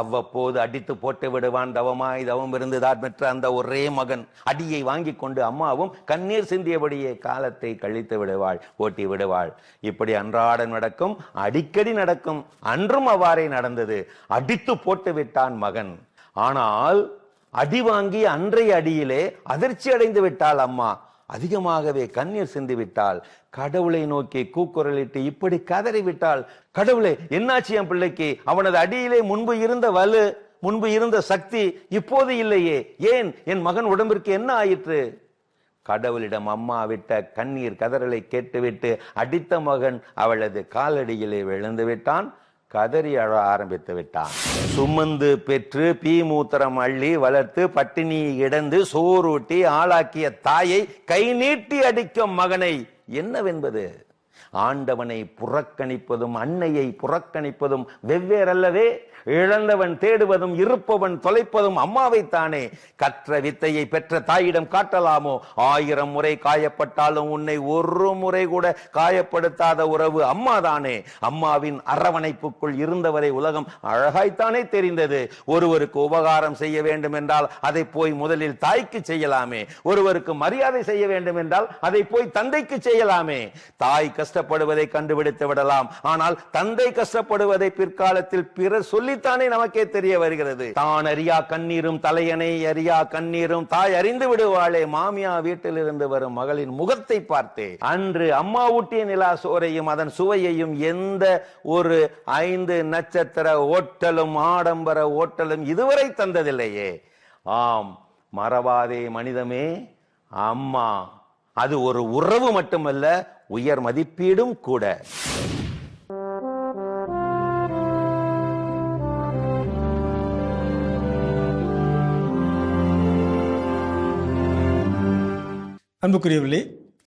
அவ்வப்போது அடித்து போட்டு விடுவான் தவமாய் தவம் இருந்துதான் பெற்ற அந்த ஒரே மகன். அடியை வாங்கி கொண்டு அம்மாவும் கண்ணீர் சிந்தியபடியே காலத்தை கழித்து விடுவாள் ஓட்டி விடுவாள். இப்படி அன்றாடம் நடக்கும் அடிக்கடி நடக்கும் அன்றும் அவ்வாறே நடந்தது. அடித்து போட்டு விட்டான் மகன். ஆனால் அடி வாங்கி அன்றைய அடியிலே அதிர்ச்சி அடைந்து விட்டாள் அம்மா. அதிகமாகவே கண்ணீர் சிந்துவிட்டால் கடவுளை நோக்கி கூக்குரலிட்டு இப்படி கதறி விட்டாள் கடவுளே என்னாச்சு என் பிள்ளைக்கு? அவனது அடியிலே முன்பு இருந்த வலு முன்பு இருந்த சக்தி இப்போது இல்லையே. ஏன்? என் மகன் உடம்பிற்கு என்ன ஆயிற்று? கடவுளிடம் அம்மா விட்ட கண்ணீர் கதறலை கேட்டுவிட்டு அடித்த மகன் அவளது காலடியிலே விழுந்து விட்டான் கதறி அழ ஆரம்பித்து விட்டான். சுமந்து பெற்று பீ மூத்திரம் அள்ளி வளர்த்து பட்டினி இடந்து சோறூட்டி ஆளாக்கிய தாயை கை நீட்டி அடிக்கும் மகனை என்னவென்பது? ஆண்டவனை புறக்கணிப்பதும் அன்னையை புறக்கணிப்பதும் வெவ்வேறல்லவே இழந்தவன் தேடுவதும் இருப்பவன் தொலைப்பதும் அம்மாவைத்தானே. கற்ற வித்தையை பெற்ற தாயிடம் காட்டலாமோ? ஆயிரம் முறை காயப்பட்டாலும் உன்னை ஒரு முறை கூட காயப்படுத்தாத உறவு அம்மாதானே. அம்மாவின் அரவணைப்புக்குள் இருந்தவரை உலகம் அழகாய்த்தானே தெரிந்தது. ஒருவருக்கு உபகாரம் செய்ய வேண்டும் என்றால் அதை போய் முதலில் தாய்க்கு செய்யலாமே. ஒருவருக்கு மரியாதை செய்ய வேண்டும் என்றால் அதை போய் தந்தைக்கு செய்யலாமே. தாய் கஷ்டப்படுவதை கண்டுபிடித்து விடலாம். ஆனால் தந்தை கஷ்டப்படுவதை பிற்காலத்தில் பிறர் சொல்லித்தானே நமக்கே தெரிய வருகிறது. தான் அறியா கண்ணீரும் தலையணை அறியா கண்ணீரும் தாய் அறிந்து விடுவாளே. மாமியா வீட்டிலிருந்து வரும் மகளின் முகத்தை பார்த்தே. அன்று அம்மா ஊட்டிய நிலா சோறையும் அதன் சுவையையும் எந்த ஒரு ஐந்து நட்சத்திர ஓட்டலும் ஆடம்பர ஓட்டலும் இதுவரை தந்ததில்லையே. ஆம் மறவாதே மனிதமே. அம்மா அது ஒரு உறவு மட்டுமல்ல உயர் மதிப்பீடும் கூட. அன்புக்குரியவர்களே